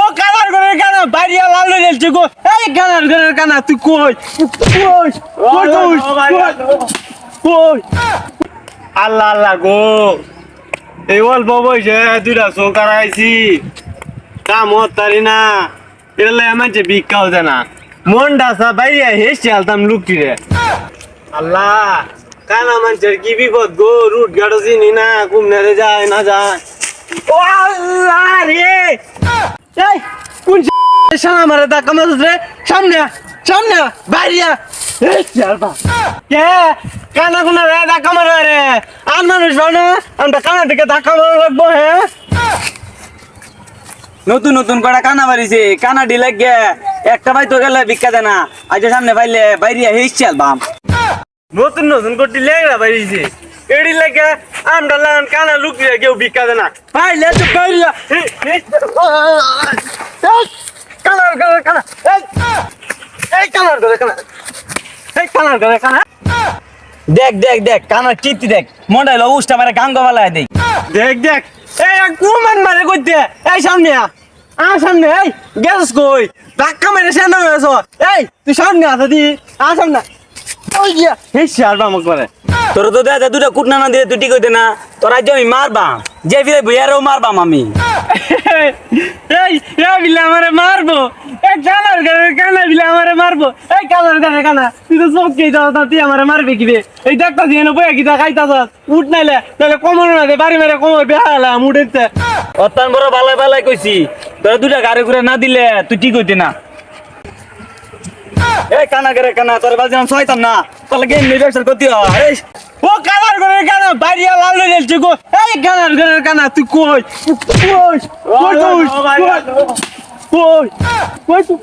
ও কানার ঘরের কানা বাইরিয়া লাল যাচ্ছে গো। এই কানার ঘরের কানা তুই কই? কই? কই তুই কই? আল্লাহ আল্লাহ গো। এই অল্প বয়সে দুইটা চৌকার আইছি কাম হতারি না। এলে আমার যে ভিক্ষাও দে না। মনটা সা বাইরে হেসে আলতাম লুকটি রে আল্লাহ কানা মানুষের কি বিপদ গো? রুট গাড়ো চিনি না যায় না যায়। আল্লাহ রে এই কোন সামনে মারে দা কামাজ রে? সামনে সামনে আ, বাইরে আ। এই চালবা কে? কানা কোনা রে দা কামার রে। আর মানুষ না। আমরা কানা থেকে দা কামার রাখব হ্যাঁ নতুন নতুন কটা কানা বাড়িছে কানা ডি লাগে একটা ভাই তো গেলে ভিক্ষা দেয় না। আজ সামনে পাইলে বাইরে হেসছে বাম নতুন নতুন করতে লেগরা বাইরেছে এডি লাগে আমরা লান কানা লুকিয়ে কেউ ভিক্ষা দেনা। পাইলে তো পাইলে কানার করে কানা এই, কানার করে কানা এই কানার করে কানা দেখ দেখ দেখ কানার কীর্তি দেখ। মনটা হলো উষ্টা মারে গাঙ্গ বেলায় দেই। দেখ দেখ এই কুমান মারে কইতে এই সামনে আ। সামনে এই গেছস কই? ধাক্কা মেরে সামনে হয়েছ। এই তুই সামনে আসা দি আ সামনে এই শাল বামক করে তোর তো দেখা দুটা কুটনা না দিলে তুই ঠিক হইতে না। তোর আজ আমি মারবাম যে ফিরে বইয়ারও মারবাম আমি এই এই বিলে আমারে মারবো। এই কানার গানে কানা বিলে আমারে মারবো। এই কানার গানে কানা তুই তো চোখ কে যাও তুই আমারে মারবে কি রে এই দেখতা দিয়ে বইয়া কি খাইতাছ উঠ নাইলে তাহলে কমর না দে বাড়ি মেরে কমর বেহালাম উঠেছে অত্যান বড় বালাই বালাই কইছি তোরা দুটা গাড়ি ঘুরে না দিলে তুই ঠিক হইতে না। এই কানা করে কানা তোর বাজে আমি ছয়তাম না। তাহলে গেম নিয়ে ব্যবসা করতে হয় ও কানার করে কানা বাইরে লাল যাচ্ছে গো। এই কানার করে কানা তুই কই? কই? কই কই? কই কই? কই তুই?